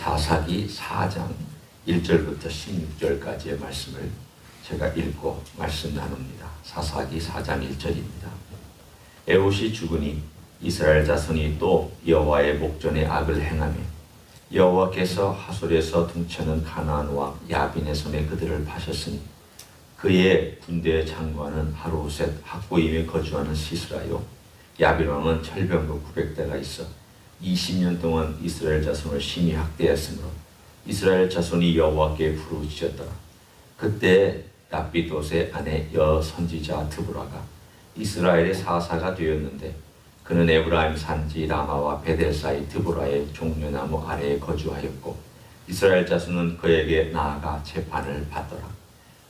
사사기 4장 1절부터 16절까지의 말씀을 제가 읽고 말씀 나눕니다. 사사기 4장 1절입니다. 에봇이 죽으니 이스라엘 자손이 또 여호와의 목전에 악을 행하며 여호와께서 하솔에서 등쳐는 가나안 왕 야빈의 손에 그들을 파셨으니 그의 군대 장관은 하루셋 학고임에 거주하는 시스라요 야빈 왕은 철병거 900대가 있어 20년 동안 이스라엘 자손을 심히 학대했으므로 이스라엘 자손이 여호와께 부르짖었더라 그때 납비옷의 아내 여 선지자 드보라가 이스라엘의 사사가 되었는데 그는 에브라임 산지 라마와 베델 사이 드보라의 종려나무 아래에 거주하였고 이스라엘 자손은 그에게 나아가 재판을 받더라.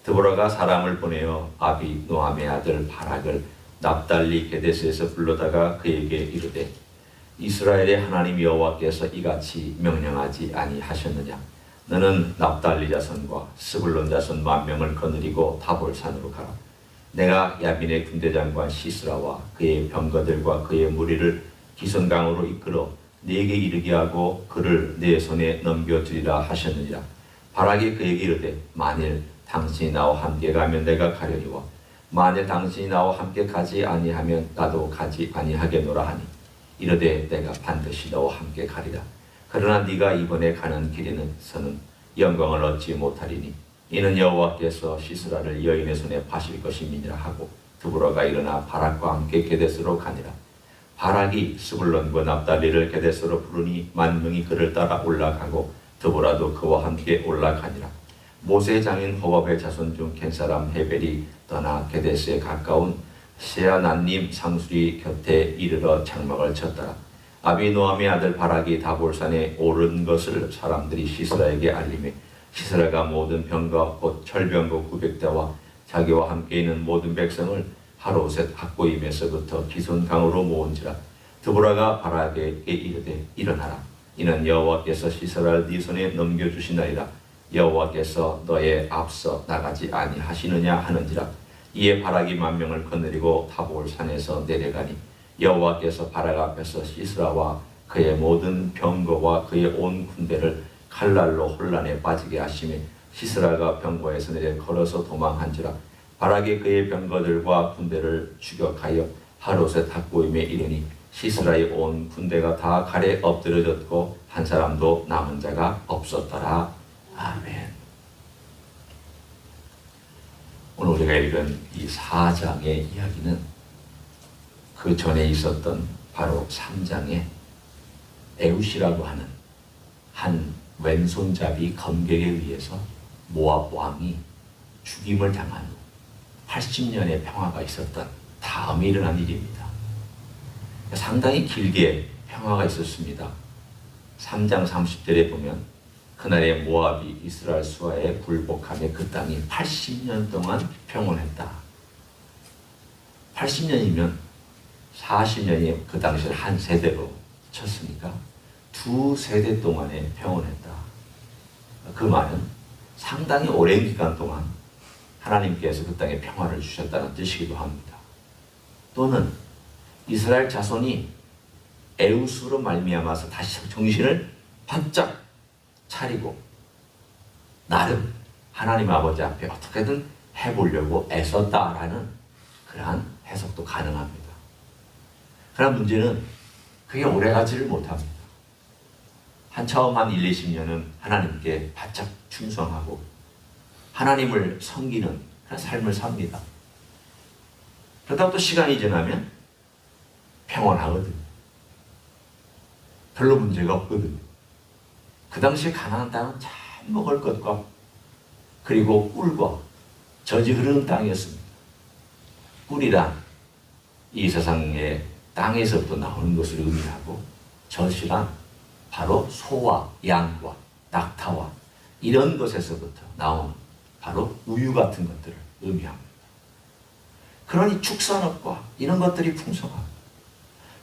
드보라가 사람을 보내어 아비 노함의 아들 바락을 납달리 게데스에서 불러다가 그에게 이르되 이스라엘의 하나님 여호와께서 이같이 명령하지 아니하셨느냐? 너는 납달리 자손과 스불론 자손 만 명을 거느리고 다볼산으로 가라. 내가 야빈의 군대장관 시스라와 그의 병거들과 그의 무리를 기선강으로 이끌어 네게 이르게 하고 그를 내 손에 넘겨주리라 하셨느니라. 바락이 그에게 이르되 만일 당신이 나와 함께 가면 내가 가려니와 만일 당신이 나와 함께 가지 아니하면 나도 가지 아니하겠노라 하니 이르되 내가 반드시 너와 함께 가리라. 그러나 네가 이번에 가는 길에서는 영광을 얻지 못하리니 이는 여호와께서 시스라를 여인의 손에 파실 것임이니라 하고 드보라가 일어나 바락과 함께 게데스로 가니라 바락이 스불론과 납달리를 게데스로 부르니 만명이 그를 따라 올라가고 드보라도 그와 함께 올라가니라 모세 장인 호밥의 자손 중 켄사람 헤벨이 떠나 게데스에 가까운 세아난님 상수리 곁에 이르러 장막을 쳤더라 아비노함의 아들 바락이 다볼산에 오른 것을 사람들이 시스라에게 알림해 시스라가 모든 병과 곧 철병거 900대와 자기와 함께 있는 모든 백성을 하루셋 학고임에서부터 기손강으로 모은지라 드보라가 바락에게 이르되 일어나라. 이는 여호와께서 시스라를 네 손에 넘겨주시나이다. 여호와께서 너의 앞서 나가지 아니하시느냐 하는지라 이에 바락이 만 명을 거느리고 타볼 산에서 내려가니 여호와께서 바락 앞에서 시스라와 그의 모든 병거와 그의 온 군대를 칼날로 혼란에 빠지게 하심에 시스라가 병거에서 내려 걸어서 도망한지라 바락이 그의 병거들과 군대를 추격하여 하루새 탁고임에 이르니 시스라의 온 군대가 다 칼에 엎드려졌고 한 사람도 남은 자가 없었더라. 아멘 오늘 우리가 읽은 이 4장의 이야기는 그 전에 있었던 바로 3장의 에우시라고 하는 한 왼손잡이 검객에 의해서 모압 왕이 죽임을 당한 후 80년의 평화가 있었던 다음에 일어난 일입니다. 상당히 길게 평화가 있었습니다. 3장 30절에 보면 그날의 모압이 이스라엘 수하에 굴복하며 그 땅이 80년 동안 평온했다. 80년이면 40년이 그 당시에 한 세대로 쳤으니까 두 세대 동안에 평온했다. 그 말은 상당히 오랜 기간 동안 하나님께서 그 땅에 평화를 주셨다는 뜻이기도 합니다. 또는 이스라엘 자손이 에우스로 말미암아서 다시 정신을 바짝 차리고 나름 하나님 아버지 앞에 어떻게든 해보려고 애썼다라는 그러한 해석도 가능합니다. 그러나 문제는 그게 오래가지를 못합니다. 한 처음 한 1, 20년은 하나님께 바짝 충성하고 하나님을 섬기는 그런 삶을 삽니다. 그러다 또 시간이 지나면 평온하거든. 별로 문제가 없거든. 그 당시에 가나안 땅은 잘 먹을 것과 그리고 꿀과 젖이 흐르는 땅이었습니다. 꿀이란 이 세상의 땅에서부터 나오는 것을 의미하고 젖이란 바로 소와 양과 낙타와 이런 것에서부터 나온 바로 우유 같은 것들을 의미합니다. 그러니 축산업과 이런 것들이 풍성하고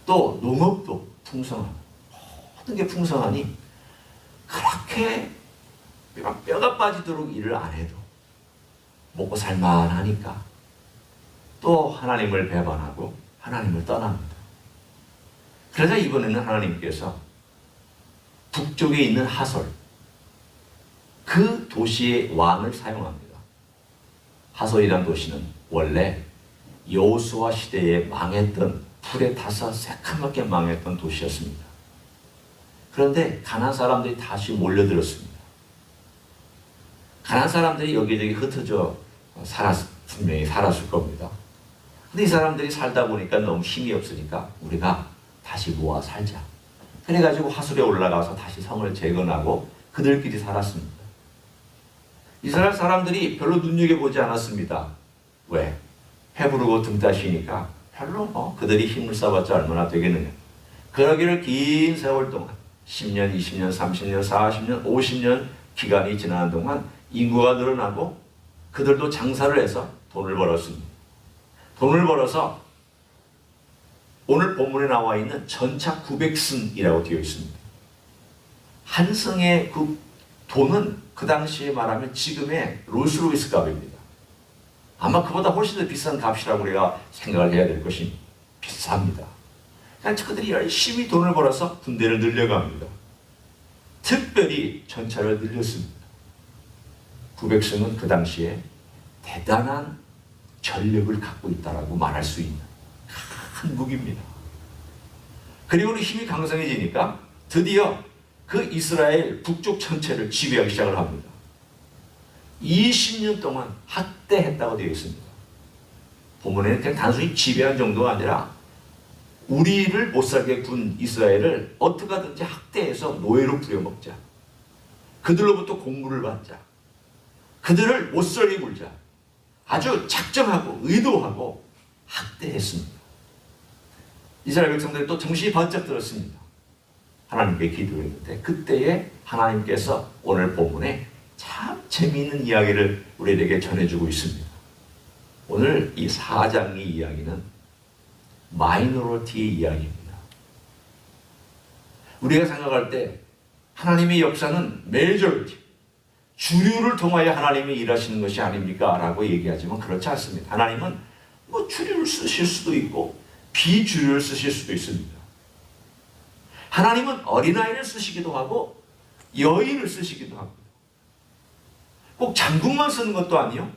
또 농업도 풍성하고 모든 게 풍성하니 그렇게 뼈가 빠지도록 일을 안 해도 먹고 살만하니까 또 하나님을 배반하고 하나님을 떠납니다. 그러자 이번에는 하나님께서 북쪽에 있는 하솔 그 도시의 왕을 사용합니다. 하솔이란 도시는 원래 여호수아 시대에 망했던 불에 타서 새카맣게 망했던 도시였습니다. 그런데 가난 사람들이 다시 몰려들었습니다. 가난 사람들이 여기저기 흩어져 살았, 분명히 살았을 겁니다. 근데 이 사람들이 살다 보니까 너무 힘이 없으니까 우리가 다시 모아 살자. 그래가지고 하술에 올라가서 다시 성을 재건하고 그들끼리 살았습니다. 이스라엘 사람들이 별로 눈여겨보지 않았습니다. 왜? 해부르고 등 따시니까 별로 뭐 그들이 힘을 써봤자 얼마나 되겠느냐. 그러기를 긴 세월 동안 10년, 20년, 30년, 40년, 50년 기간이 지나는 동안 인구가 늘어나고 그들도 장사를 해서 돈을 벌었습니다. 돈을 벌어서 오늘 본문에 나와 있는 전차 900승이라고 되어 있습니다. 한 승의 그 돈은 그 당시에 말하면 지금의 롤스로이스 값입니다. 아마 그보다 훨씬 더 비싼 값이라고 우리가 생각을 해야 될 것이 비쌉니다. 그들이 열심히 돈을 벌어서 군대를 늘려갑니다. 특별히 전차를 늘렸습니다. 900승은 그 당시에 대단한 전력을 갖고 있다라고 말할 수 있는 큰 무기입니다. 그리고 힘이 강성해지니까 드디어 그 이스라엘 북쪽 전체를 지배하기 시작을 합니다. 20년 동안 학대했다고 되어 있습니다. 본문에는 그냥 단순히 지배한 정도가 아니라 우리를 못 살게 군 이스라엘을 어떻게 하든지 학대해서 노예로 부려먹자. 그들로부터 공부를 받자. 그들을 못 살게 굴자. 아주 작정하고 의도하고 학대했습니다. 이스라엘 백성들이 또 정신이 번쩍 들었습니다. 하나님께 기도했는데 그때에 하나님께서 오늘 본문에 참 재미있는 이야기를 우리에게 전해주고 있습니다. 오늘 이 4장의 이야기는 마이너리티 이야기입니다. 우리가 생각할 때 하나님의 역사는 메이저리티, 주류를 통하여 하나님이 일하시는 것이 아닙니까? 라고 얘기하지만 그렇지 않습니다. 하나님은 뭐 주류를 쓰실 수도 있고 비주류를 쓰실 수도 있습니다. 하나님은 어린아이를 쓰시기도 하고 여인을 쓰시기도 합니다. 꼭 장군만 쓰는 것도 아니요.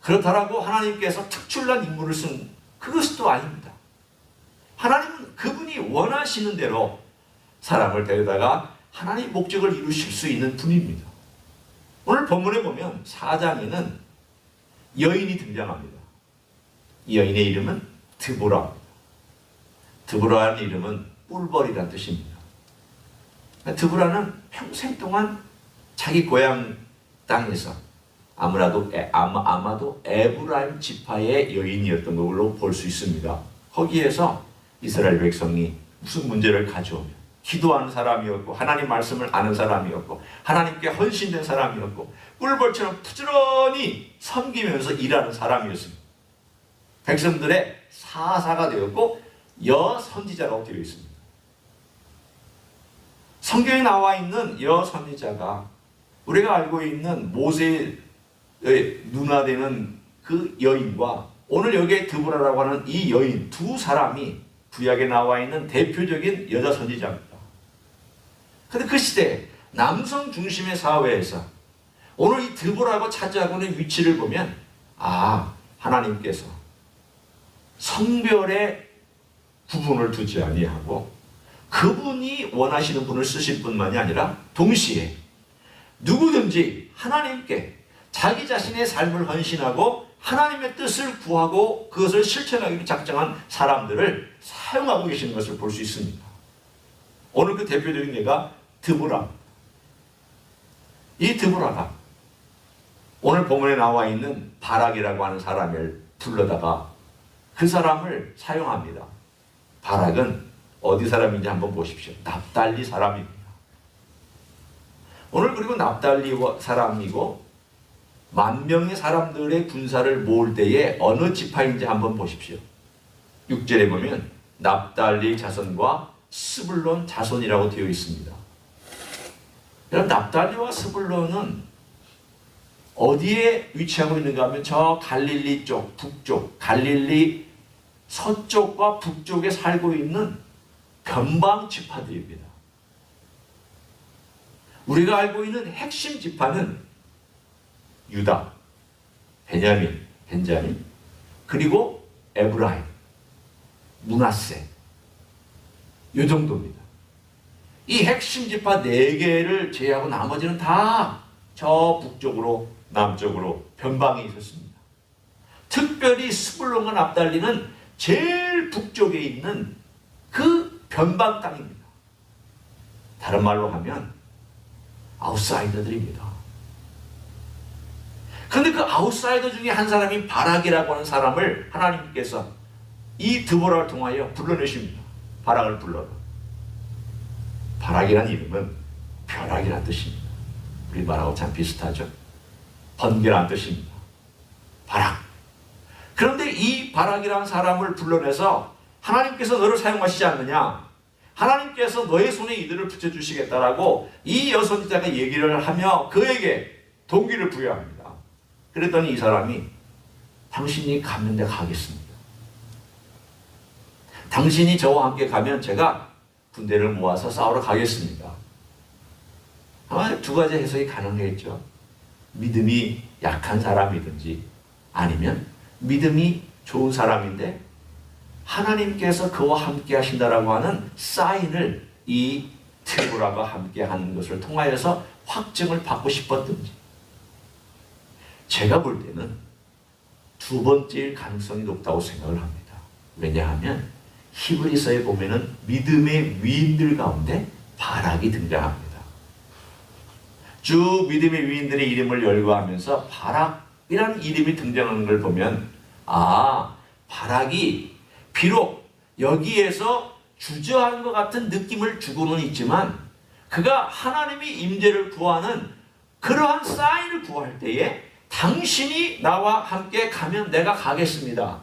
그렇다라고 하나님께서 특출난 인물을 쓴 그것도 아닙니다. 하나님은 그분이 원하시는 대로 사람을 데려다가 하나님 목적을 이루실 수 있는 분입니다. 오늘 본문에 보면 사장에는 여인이 등장합니다. 이 여인의 이름은 드보라입니다. 드보라는 이름은 뿔벌이라는 뜻입니다. 드보라는 평생 동안 자기 고향 땅에서 아무라도 아마, 아마도 에브라임 지파의 여인이었던 걸로 볼 수 있습니다. 거기에서 이스라엘 백성이 무슨 문제를 가져오면 기도하는 사람이었고 하나님 말씀을 아는 사람이었고 하나님께 헌신된 사람이었고 꿀벌처럼 부지런히 섬기면서 일하는 사람이었습니다. 백성들의 사사가 되었고 여선지자라고 되어 있습니다. 성경에 나와 있는 여선지자가 우리가 알고 있는 모세의 누나 되는 그 여인과 오늘 여기에 드보라라고 하는 이 여인 두 사람이 구약에 나와 있는 대표적인 여자 선지자입니다. 근데 그 시대 남성 중심의 사회에서 오늘 이 드보라고 차지하고는 위치를 보면 아 하나님께서 성별의 구분을 두지 아니하고 그분이 원하시는 분을 쓰실 뿐만이 아니라 동시에 누구든지 하나님께 자기 자신의 삶을 헌신하고 하나님의 뜻을 구하고 그것을 실천하기로 작정한 사람들을 사용하고 계시는 것을 볼 수 있습니다. 오늘 그 대표적인 예가 드보라. 이 드보라가 오늘 본문에 나와 있는 바락이라고 하는 사람을 불러다가 그 사람을 사용합니다. 바락은 어디 사람인지 한번 보십시오. 납달리 사람입니다. 오늘 그리고 납달리 사람이고 만 명의 사람들의 군사를 모을 때에 어느 지파인지 한번 보십시오. 6절에 보면 납달리 자손과 스불론 자손이라고 되어 있습니다. 여러분 납달리와 스불론은 어디에 위치하고 있는가 하면 저 갈릴리 쪽, 북쪽, 갈릴리 서쪽과 북쪽에 살고 있는 변방 지파들입니다. 우리가 알고 있는 핵심 지파는 유다, 베냐민, 벤자민, 그리고 에브라임, 문하세. 이 정도입니다. 이 핵심 지파 네 개를 제외하고 나머지는 다 저 북쪽으로 남쪽으로 변방에 있었습니다. 특별히 스불론과 납달리는 제일 북쪽에 있는 그 변방 땅입니다. 다른 말로 하면 아웃사이더들입니다. 그런데 그 아웃사이더 중에 한 사람이 바락이라고 하는 사람을 하나님께서 이 드보라를 통하여 불러내십니다. 바락을 불러라. 바락이란 이름은 벼락이란 뜻입니다. 우리 말하고 참 비슷하죠. 번개란 뜻입니다. 바락. 그런데 이 바락이라는 사람을 불러내서 하나님께서 너를 사용하시지 않느냐? 하나님께서 너의 손에 이들을 붙여주시겠다라고 이 여선지자가 얘기를 하며 그에게 동기를 부여합니다. 그랬더니 이 사람이 당신이 내가 가겠습니다. 당신이 저와 함께 가면 제가 군대를 모아서 싸우러 가겠습니다. 아마 두 가지 해석이 가능했죠. 믿음이 약한 사람이든지 아니면 믿음이 좋은 사람인데 하나님께서 그와 함께 하신다라고 하는 사인을 이 트보라가 함께 하는 것을 통하여서 확증을 받고 싶었든지 제가 볼 때는 두 번째일 가능성이 높다고 생각을 합니다. 왜냐하면 히브리서에 보면은 믿음의 위인들 가운데 바락이 등장합니다. 쭉 믿음의 위인들의 이름을 열거하면서 바락이라는 이름이 등장하는 걸 보면 아 바락이 비록 여기에서 주저한 것 같은 느낌을 주고는 있지만 그가 하나님의 임재를 구하는 그러한 사인을 구할 때에 당신이 나와 함께 가면 내가 가겠습니다.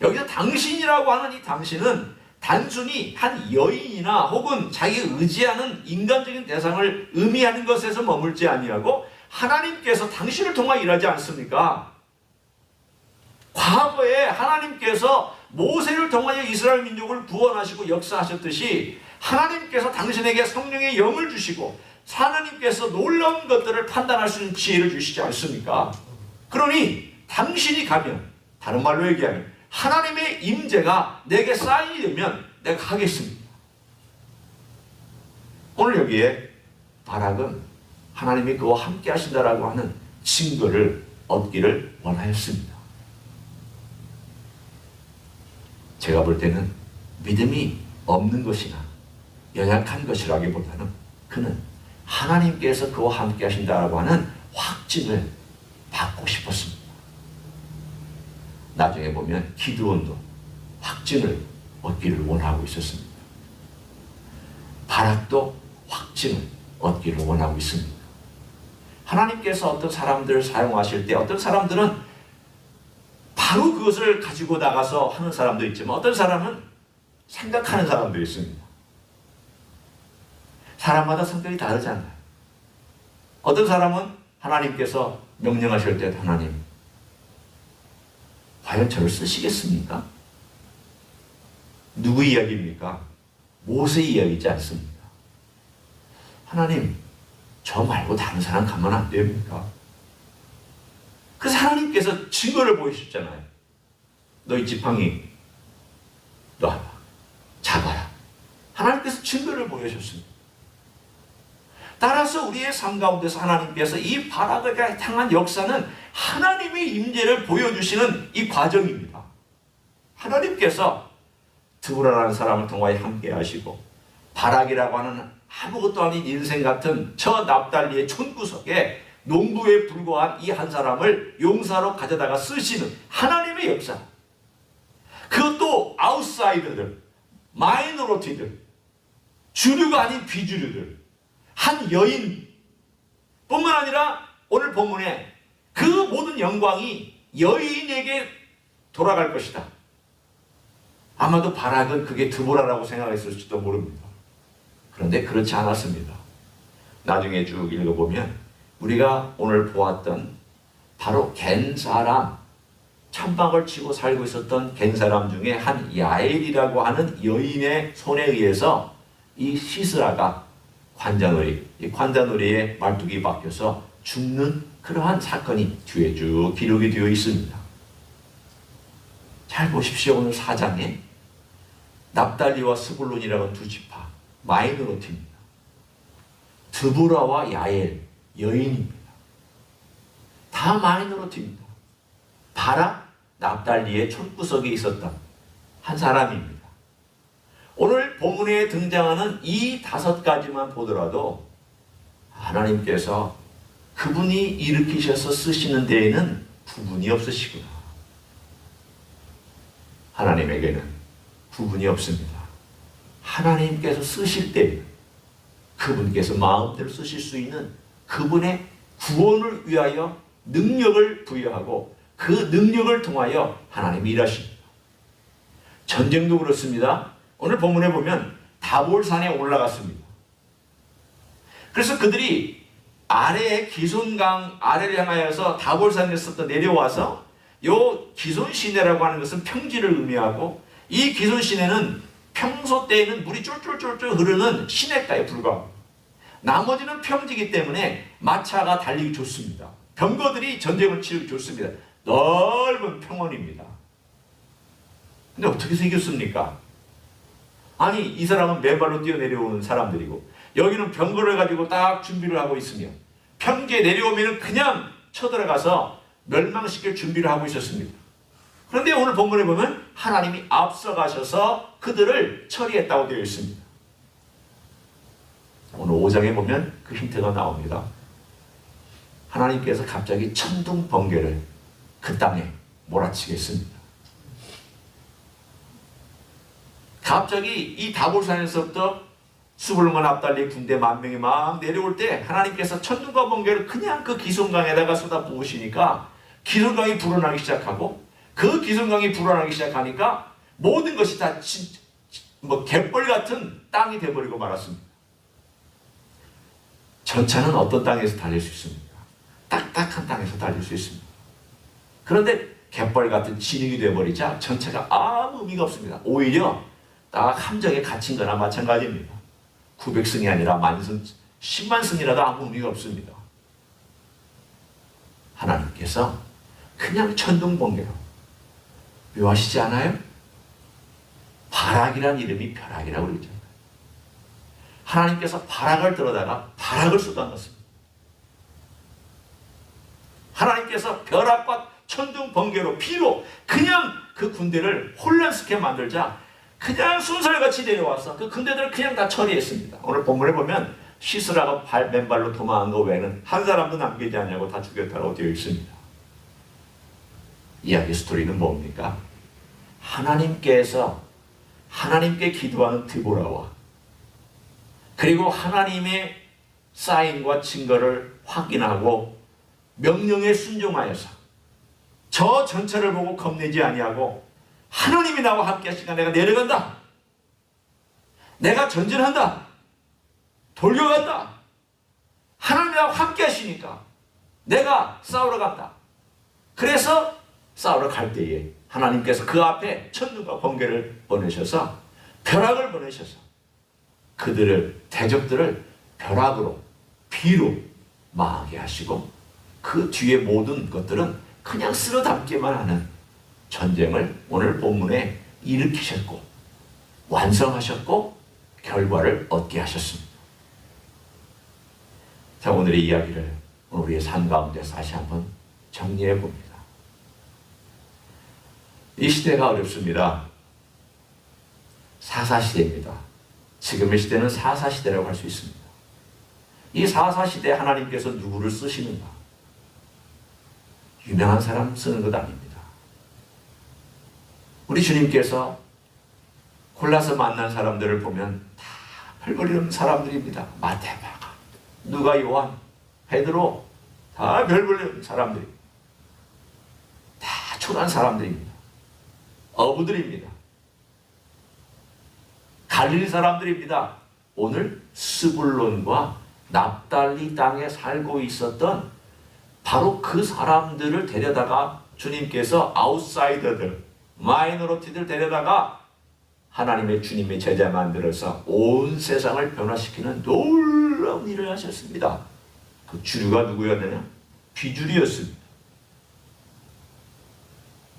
여기서 당신이라고 하는 이 당신은 단순히 한 여인이나 혹은 자기 의지하는 인간적인 대상을 의미하는 것에서 머물지 아니하고 하나님께서 당신을 통하 일하지 않습니까? 과거에 하나님께서 모세를 통하여 이스라엘 민족을 구원하시고 역사하셨듯이 하나님께서 당신에게 성령의 영을 주시고 하나님께서 놀라운 것들을 판단할 수 있는 지혜를 주시지 않습니까? 그러니 당신이 가면 다른 말로 얘기하면 하나님의 임재가 내게 쌓이게 되면 내가 하겠습니다. 오늘 여기에 바락은 하나님이 그와 함께 하신다라고 하는 증거를 얻기를 원하였습니다. 제가 볼 때는 믿음이 없는 것이나 연약한 것이라기보다는 그는 하나님께서 그와 함께 하신다라고 하는 확증을 받고 싶었습니다. 나중에 보면 기드온도 확증을 얻기를 원하고 있었습니다. 바락도 확증을 얻기를 원하고 있습니다. 하나님께서 어떤 사람들을 사용하실 때 어떤 사람들은 바로 그것을 가지고 나가서 하는 사람도 있지만 어떤 사람은 생각하는 사람도 있습니다. 사람마다 성격이 다르잖아요. 어떤 사람은 하나님께서 명령하실 때 하나님 과연 저를 쓰시겠습니까? 누구 이야기입니까? 모세 이야기지 않습니다. 하나님, 저 말고 다른 사람 가면 안 됩니까? 그래서 하나님께서 증거를 보이셨잖아요. 너희 지팡이 놔라. 잡아라. 하나님께서 증거를 보여주셨습니다. 따라서 우리의 삶 가운데서 하나님께서 이 바락을 향한 역사는 하나님의 임재를 보여주시는 이 과정입니다. 하나님께서 드브라라는 사람을 통하여 함께 하시고 바락이라고 하는 아무것도 아닌 인생 같은 저 납달리의 촌구석에 농부에 불과한 이 한 사람을 용사로 가져다가 쓰시는 하나님의 역사. 그것도 아웃사이더들, 마이너리티들, 주류가 아닌 비주류들, 한 여인 뿐만 아니라 오늘 본문에 그 모든 영광이 여인에게 돌아갈 것이다. 아마도 바락은 그게 드보라라고 생각했을지도 모릅니다. 그런데 그렇지 않았습니다. 나중에 쭉 읽어보면 우리가 오늘 보았던 바로 겐 사람, 찬박을 치고 살고 있었던 겐 사람 중에 한 야엘이라고 하는 여인의 손에 의해서 이 시스라가 관자놀이, 이 관자놀이의 말뚝이 바뀌어서 죽는 그러한 사건이 뒤에 쭉 기록이 되어 있습니다. 잘 보십시오. 오늘 사장에 납달리와 스불론이라는 두 지파 마이너로티입니다. 드보라와 야엘 여인입니다. 다 마이너로티입니다. 바라 납달리의 촌구석에 있었던 한 사람입니다. 본문에 등장하는 이 다섯 가지만 보더라도 하나님께서 그분이 일으키셔서 쓰시는 데에는 부분이 없으시구나. 하나님에게는 부분이 없습니다. 하나님께서 쓰실 때 그분께서 마음대로 쓰실 수 있는 그분의 구원을 위하여 능력을 부여하고 그 능력을 통하여 하나님이 일하십니다. 전쟁도 그렇습니다. 오늘 본문에 보면 다볼산에 올라갔습니다. 그래서 그들이 아래에 기손강 아래를 향하여서 다볼산에서 내려와서 요 기손 시내라고 하는 것은 평지를 의미하고 이 기손 시내는 평소 때에는 물이 쫄쫄쫄쫄 흐르는 시내가에 불과합니다. 나머지는 평지이기 때문에 마차가 달리기 좋습니다. 병거들이 전쟁을 치르기 좋습니다. 넓은 평원입니다. 근데 어떻게 해서 이겼습니까? 아니 이 사람은 맨발로 뛰어내려오는 사람들이고 여기는 병거를 가지고 딱 준비를 하고 있으며 평지에 내려오면 그냥 쳐들어가서 멸망시킬 준비를 하고 있었습니다. 그런데 오늘 본문에 보면 하나님이 앞서가셔서 그들을 처리했다고 되어 있습니다. 오늘 5장에 보면 그 힌트가 나옵니다. 하나님께서 갑자기 천둥 번개를 그 땅에 몰아치겠습니다. 갑자기 이 다볼산에서부터 수불만 앞달리 군대 만 명이 막 내려올 때 하나님께서 천둥과 번개를 그냥 그 기슭강에다가 쏟아 부으시니까 기슭강이 불어나기 시작하고 그 기슭강이 불어나기 시작하니까 모든 것이 다뭐 갯벌 같은 땅이 돼버리고 말았습니다. 전차는 어떤 땅에서 달릴 수 있습니까? 딱딱한 땅에서 달릴 수 있습니다. 그런데 갯벌 같은 진흙이 돼버리자 전차가 아무 의미가 없습니다. 오히려 딱 함정에 갇힌 거나 마찬가지입니다. 900승이 아니라 만승, 10만 승이라도 아무 의미가 없습니다. 하나님께서 그냥 천둥번개로 묘하시지 않아요? 바락이란 이름이 벼락이라고 그러잖아요. 하나님께서 바락을 들어다가 바락을 쏟아놨습니다. 하나님께서 벼락과 천둥 번개로 피로 그냥 그 군대를 혼란스럽게 만들자 그냥 순살같이 내려와서 그 군대들을 그냥 다 처리했습니다. 오늘 본문에 보면 시스라가 발, 맨발로 도망한 거 외에는 한 사람도 남기지 않냐고 다 죽였다고 되어 있습니다. 이야기 스토리는 뭡니까? 하나님께서 하나님께 기도하는 드보라와 그리고 하나님의 사인과 증거를 확인하고 명령에 순종하여서 저 전차를 보고 겁내지 아니하고 하나님이 나와 함께 하시니까 내가 내려간다. 내가 전진한다. 돌려간다. 하나님 나와 함께 하시니까 내가 싸우러 간다. 그래서 싸우러 갈 때에 하나님께서 그 앞에 천둥과 번개를 보내셔서 벼락을 보내셔서 그들을 대적들을 벼락으로 비로 망하게 하시고 그 뒤에 모든 것들은 그냥 쓸어 담기만 하는 전쟁을 오늘 본문에 일으키셨고 완성하셨고 결과를 얻게 하셨습니다. 자 오늘의 이야기를 우리의 삶 가운데서 다시 한번 정리해 봅니다. 이 시대가 어렵습니다. 사사시대입니다. 지금의 시대는 사사시대라고 할 수 있습니다. 이 사사시대 하나님께서 누구를 쓰시는가? 유명한 사람 쓰는 것 아닙니다. 우리 주님께서 골라서 만난 사람들을 보면 다 별볼일 사람들입니다. 마테마가, 누가 요한, 베드로 다 별볼일 사람들이 다 초라한 사람들입니다. 어부들입니다. 갈릴리 사람들입니다. 오늘 스불론과 납달리 땅에 살고 있었던 바로 그 사람들을 데려다가 주님께서 아웃사이더들, 마이너리티들 데려다가 하나님의 주님의 제자 만들어서 온 세상을 변화시키는 놀라운 일을 하셨습니다. 그 주류가 누구였느냐? 비주류였습니다.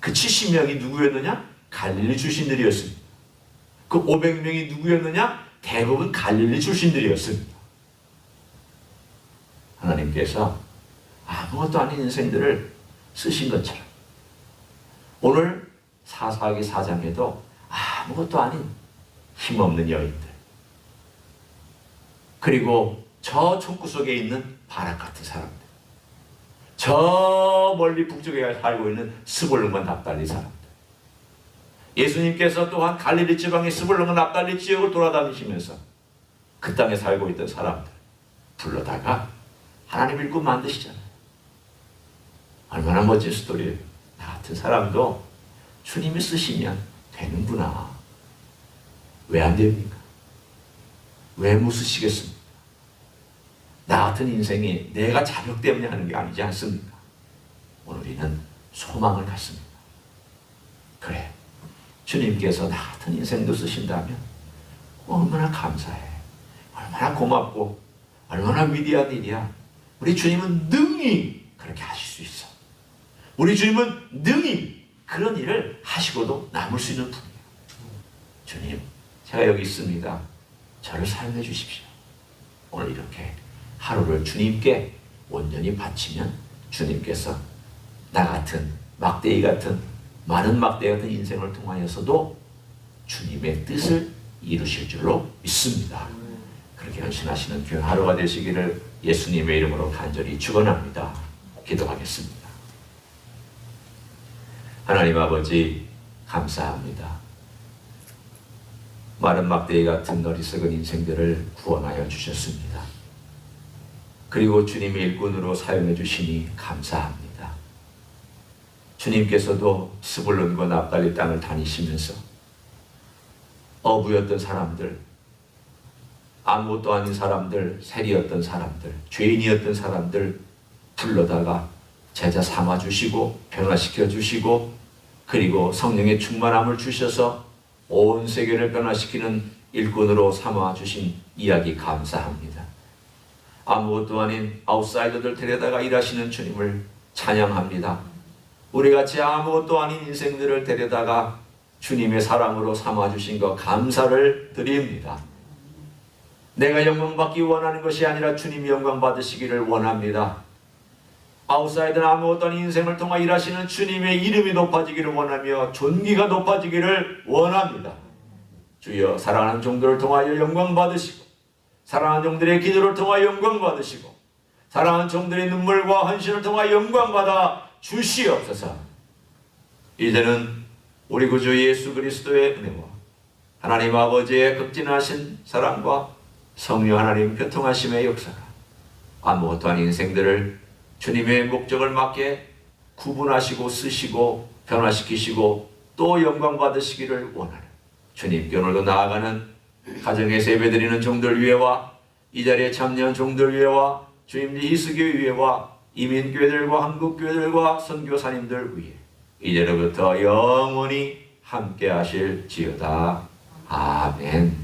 그 70명이 누구였느냐? 갈릴리 출신들이었습니다. 그 500명이 누구였느냐? 대부분 갈릴리 출신들이었습니다. 하나님께서 아무것도 아닌 인생들을 쓰신 것처럼 오늘 사사기 사장에도 아무것도 아닌 힘없는 여인들 그리고 저 촉구 속에 있는 바락 같은 사람들 저 멀리 북쪽에 살고 있는 스볼름과 납달리 사람들 예수님께서 또한 갈릴리 지방의 스볼름과 납달리 지역을 돌아다니시면서 그 땅에 살고 있던 사람들 불러다가 하나님 일꾼 만드시잖아요. 얼마나 멋진 스토리예요. 나 같은 사람도 주님이 쓰시면 되는구나. 왜 안 됩니까? 왜못 쓰시겠습니까? 나 같은 인생이 내가 자격 때문에 하는 게 아니지 않습니까? 오늘 우리는 소망을 갖습니다. 그래. 주님께서 나 같은 인생도 쓰신다면 얼마나 감사해. 얼마나 고맙고 얼마나 위대한 일이야. 우리 주님은 능히 그렇게 하실 수 있어. 우리 주님은 능히 그런 일을 하시고도 남을 수 있는 분이에요. 주님, 제가 여기 있습니다. 저를 사용해 주십시오. 오늘 이렇게 하루를 주님께 온전히 바치면 주님께서 나 같은 막대기 같은 많은 막대 같은 인생을 통하여서도 주님의 뜻을 이루실 줄로 믿습니다. 그렇게 헌신하시는 귀한 하루가 되시기를 예수님의 이름으로 간절히 축원합니다. 기도하겠습니다. 하나님 아버지 감사합니다. 마른 막대기 같은 어리석은 인생들을 구원하여 주셨습니다. 그리고 주님의 일꾼으로 사용해 주시니 감사합니다. 주님께서도 스불론과 납달리 땅을 다니시면서 어부였던 사람들, 아무것도 아닌 사람들, 세리였던 사람들, 죄인이었던 사람들 불러다가 제자 삼아 주시고 변화시켜 주시고 그리고 성령의 충만함을 주셔서 온 세계를 변화시키는 일꾼으로 삼아 주신 이야기 감사합니다. 아무것도 아닌 아웃사이더들 데려다가 일하시는 주님을 찬양합니다. 우리 같이 아무것도 아닌 인생들을 데려다가 주님의 사랑으로 삼아 주신 것 감사를 드립니다. 내가 영광 받기 원하는 것이 아니라 주님이 영광 받으시기를 원합니다. 아웃사이드는 아무것도 아닌 인생을 통해 일하시는 주님의 이름이 높아지기를 원하며 존귀가 높아지기를 원합니다. 주여 사랑하는 종들을 통하여 영광 받으시고 사랑하는 종들의 기도를 통하여 영광 받으시고 사랑하는 종들의 눈물과 헌신을 통하여 영광 받아 주시옵소서. 이제는 우리 구주 예수 그리스도의 은혜와 하나님 아버지의 극진하신 사랑과 성령 하나님 교통하심의 역사가 아무것도 아닌 인생들을 주님의 목적을 맞게 구분하시고 쓰시고 변화시키시고 또 영광 받으시기를 원하는 주님께 오늘도 나아가는 가정에서 예배드리는 종들 위에와 이 자리에 참여한 종들 위에와 주님 이스교 위에와 이민교회들과 한국교회들과 선교사님들 위에 이제로부터 영원히 함께 하실지어다. 아멘.